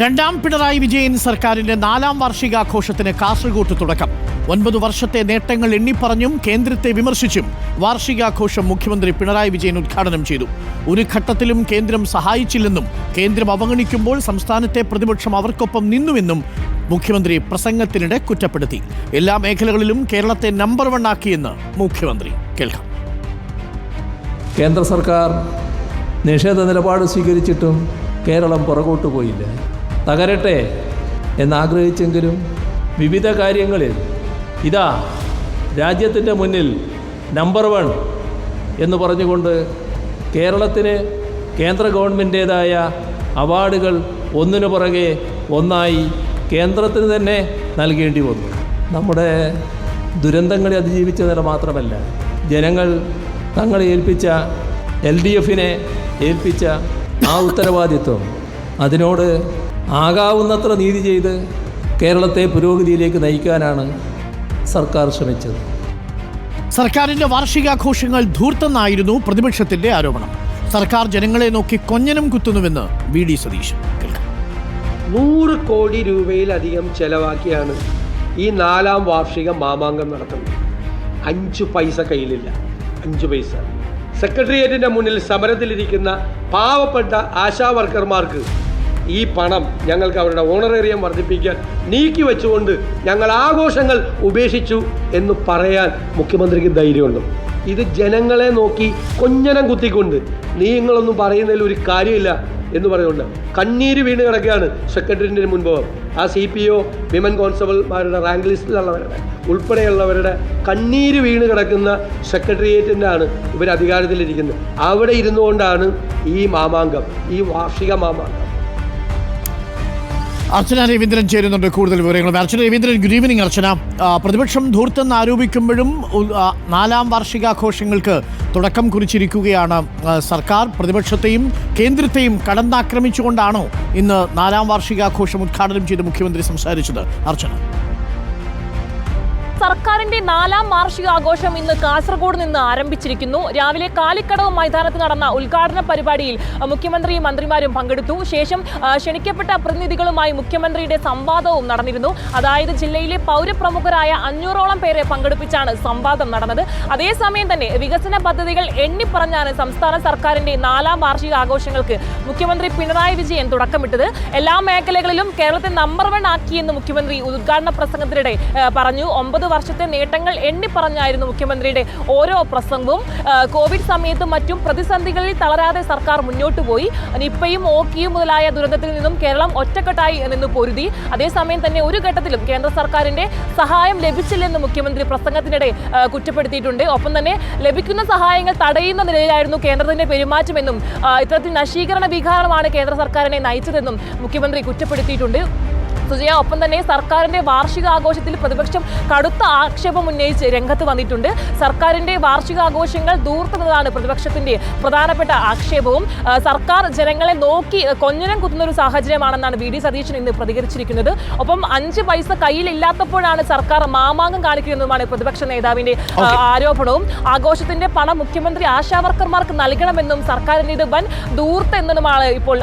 രണ്ടാം പിണറായി വിജയൻ സർക്കാരിന്റെ നാലാം വാർഷികാഘോഷത്തിന് കാസർഗോട്ട് തുടക്കം. ഒൻപത് വർഷത്തെ നേട്ടങ്ങൾ എണ്ണിപ്പറഞ്ഞും കേന്ദ്രത്തെ വിമർശിച്ചും വാർഷികാഘോഷം മുഖ്യമന്ത്രി പിണറായി വിജയൻ ഉദ്ഘാടനം ചെയ്തു. ഒരു ഘട്ടത്തിലും കേന്ദ്രം സഹായിച്ചില്ലെന്നും കേന്ദ്രം അവഗണിക്കുമ്പോൾ സംസ്ഥാനത്തെ പ്രതിപക്ഷം അവർക്കൊപ്പം നിന്നുവെന്നും മുഖ്യമന്ത്രി പ്രസംഗത്തിനിടെ കുറ്റപ്പെടുത്തി. എല്ലാ മേഖലകളിലും കേരളത്തെ നമ്പർ വൺ ആക്കിയെന്ന് മുഖ്യമന്ത്രി കേൾക്കാം. കേന്ദ്ര സർക്കാർ നിഷേധ നിലപാട് സ്വീകരിച്ചിട്ടും കേരളം പുറകോട്ട് പോയില്ല. തകരട്ടെ എന്നാഗ്രഹിച്ചെങ്കിലും വിവിധ കാര്യങ്ങളിൽ ഇതാ രാജ്യത്തിന്റെ മുന്നിൽ നമ്പർ വൺ എന്ന് പറഞ്ഞുകൊണ്ട് കേരളത്തിന് കേന്ദ്ര ഗവൺമെന്റേതായ അവാർഡുകൾ ഒന്നിനു പുറകെ ഒന്നായി കേന്ദ്രത്തിന് തന്നെ നൽകേണ്ടി വന്നു. നമ്മുടെ ദുരന്തങ്ങളെ അതിജീവിച്ചതിന് മാത്രമല്ല ജനങ്ങൾ തങ്ങളെ ഏൽപ്പിച്ച എൽ ഡി എഫിനെ ഏൽപ്പിച്ച ആ ഉത്തരവാദിത്വം അതിനോട് ആകാവുന്നത്ര നീതി ചെയ്ത് കേരളത്തെ പുരോഗതിയിലേക്ക് നയിക്കാനാണ് സർക്കാർ ശ്രമിച്ചത്. സർക്കാരിന്റെ വാർഷികാഘോഷങ്ങൾ ധൂർത്തെന്നായിരുന്നു പ്രതിപക്ഷത്തിന്റെ ആരോപണം. സർക്കാർ ജനങ്ങളെ നോക്കി കൊഞ്ഞനം കുത്തുന്നുവെന്ന് വി ഡി സതീശൻ കേൾക്കാം. നൂറ് കോടി രൂപയിലധികം ചെലവാക്കിയാണ് ഈ നാലാം വാർഷിക മാമാങ്കം നടത്തുന്നത്. അഞ്ചു പൈസ കയ്യിലില്ല. അഞ്ചു പൈസ. സെക്രട്ടേറിയറ്റിന്റെ മുന്നിൽ സമരത്തിലിരിക്കുന്ന പാവപ്പെട്ട ആശാ വർക്കർമാർക്ക് ഈ പണം ഞങ്ങൾക്ക് അവരുടെ ഓണറേറിയം വർദ്ധിപ്പിക്കാൻ നീക്കി വെച്ചുകൊണ്ട് ഞങ്ങൾ ആഘോഷങ്ങൾ ഉപേക്ഷിച്ചു എന്ന് പറയാൻ മുഖ്യമന്ത്രിക്ക് ധൈര്യമുണ്ട്. ഇത് ജനങ്ങളെ നോക്കി കൊഞ്ഞനം കുത്തിക്കൊണ്ട് നീങ്ങളൊന്നും പറയുന്നതിൽ ഒരു കാര്യമില്ല എന്ന് പറയുന്നുണ്ട് കണ്ണീര് വീണ് കിടക്കുകയാണ് സെക്രട്ടറിന്റെ മുൻപ് ആ സി പി ഒ വിമൻ കോൺസ്റ്റബിൾമാരുടെ റാങ്ക് ലിസ്റ്റിലുള്ളവരുടെ ഉൾപ്പെടെയുള്ളവരുടെ കണ്ണീര് വീണ് കിടക്കുന്ന സെക്രട്ടേറിയറ്റിന്റെ ആണ് ഇവർ അധികാരത്തിലിരിക്കുന്നത് അവിടെ ഇരുന്നുകൊണ്ടാണ് ഈ മാമാങ്കം ഈ വാർഷിക മാമാങ്കം അർച്ചന രവീന്ദ്രൻ ചേരുന്നുണ്ട്. കൂടുതൽ വിവരങ്ങൾ അർച്ചന രവീന്ദ്രൻ ഗുഡ് ഈവനിങ് അർച്ചന. പ്രതിപക്ഷം ധൂർത്തെന്ന് ആരോപിക്കുമ്പോഴും നാലാം വാർഷികാഘോഷങ്ങൾക്ക് തുടക്കം കുറിച്ചിരിക്കുകയാണ്. സർക്കാർ പ്രതിപക്ഷത്തെയും കേന്ദ്രത്തെയും കടന്നാക്രമിച്ചുകൊണ്ടാണോ ഇന്ന് നാലാം വാർഷികാഘോഷം ഉദ്ഘാടനം ചെയ്ത് മുഖ്യമന്ത്രി സംസാരിച്ചത്? അർച്ചന. സർക്കാരിന്റെ നാലാം വാർഷികാഘോഷം ഇന്ന് കാസർഗോഡ് നിന്ന് ആരംഭിച്ചിരിക്കുന്നു. രാവിലെ കാലിക്കടവ് മൈതാനത്ത് നടന്ന ഉദ്ഘാടന പരിപാടിയിൽ മുഖ്യമന്ത്രിയും മന്ത്രിമാരും പങ്കെടുത്തു. ശേഷം ക്ഷണിക്കപ്പെട്ട പ്രതിനിധികളുമായി മുഖ്യമന്ത്രിയുടെ സംവാദവും നടന്നിരുന്നു. അതായത് ജില്ലയിലെ പൗരപ്രമുഖരായ അഞ്ഞൂറോളം പേരെ പങ്കെടുപ്പിച്ചാണ് സംവാദം നടന്നത്. അതേസമയം തന്നെ വികസന പദ്ധതികൾ എണ്ണിപ്പറഞ്ഞാണ് സംസ്ഥാന സർക്കാരിന്റെ നാലാം വാർഷികാഘോഷങ്ങൾക്ക് മുഖ്യമന്ത്രി പിണറായി വിജയൻ തുടക്കമിട്ടത്. എല്ലാ മേഖലകളിലും കേരളത്തെ നമ്പർ വൺ ആക്കിയെന്ന് മുഖ്യമന്ത്രി ഉദ്ഘാടന പ്രസംഗത്തിനിടെ പറഞ്ഞു. ഒമ്പത് വർഷത്തെ നേട്ടങ്ങൾ എണ്ണിപ്പറഞ്ഞായിരുന്നു മുഖ്യമന്ത്രിയുടെ ഓരോ പ്രസംഗവും. കോവിഡ് സമയത്തും മറ്റും പ്രതിസന്ധികളിൽ തളരാതെ സർക്കാർ മുന്നോട്ട് പോയി. നിപ്പയും ഓക്കിയും മുതലായ ദുരന്തത്തിൽ നിന്നും കേരളം ഒറ്റക്കെട്ടായി നിന്ന് പൊരുതി. അതേസമയം തന്നെ ഒരു ഘട്ടത്തിലും കേന്ദ്ര സർക്കാരിന്റെ സഹായം ലഭിച്ചില്ലെന്ന് മുഖ്യമന്ത്രി പ്രസംഗത്തിനിടെ കുറ്റപ്പെടുത്തിയിട്ടുണ്ട്. ഒപ്പം തന്നെ ലഭിക്കുന്ന സഹായങ്ങൾ തടയുന്ന നിലയിലായിരുന്നു കേന്ദ്രത്തിന്റെ പെരുമാറ്റമെന്നും ഇത്തരത്തിൽ നശീകരണ വികാരമാണ് കേന്ദ്ര സർക്കാരിനെ നയിച്ചതെന്നും മുഖ്യമന്ത്രി കുറ്റപ്പെടുത്തിയിട്ടുണ്ട്. സുജയ ഒപ്പം തന്നെ സർക്കാരിന്റെ വാർഷികാഘോഷത്തിൽ പ്രതിപക്ഷം കടുത്ത ആക്ഷേപം ഉന്നയിച്ച് രംഗത്ത് വന്നിട്ടുണ്ട്. സർക്കാരിന്റെ വാർഷികാഘോഷങ്ങൾ ദൂർത്തുന്നതാണ് പ്രതിപക്ഷത്തിന്റെ പ്രധാനപ്പെട്ട ആക്ഷേപവും. സർക്കാർ ജനങ്ങളെ നോക്കി കൊഞ്ഞനം കുത്തുന്ന ഒരു സാഹചര്യമാണെന്നാണ് വി ഡി സതീശൻ ഇന്ന് പ്രതികരിച്ചിരിക്കുന്നത്. ഒപ്പം അഞ്ച് പൈസ കയ്യിലില്ലാത്തപ്പോഴാണ് സർക്കാർ മാമാങ്കം കാണിക്കുന്നതുമാണ് പ്രതിപക്ഷ നേതാവിന്റെ ആരോപണവും. ആഘോഷത്തിന്റെ പണം മുഖ്യമന്ത്രി ആശാവർക്കർമാർക്ക് നൽകണമെന്നും സർക്കാരിന്റെ ഇത് വൻ ദൂർത്ത് എന്നതുമാണ് ഇപ്പോൾ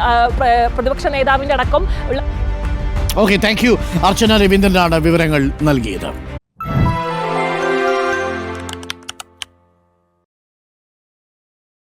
പ്രതിപക്ഷ നേതാവിന്റെ അടക്കം ഉള്ള ഓക്കെ താങ്ക് യു അർച്ചന രവീന്ദ്രനാണ് വിവരങ്ങൾ നൽകിയത്.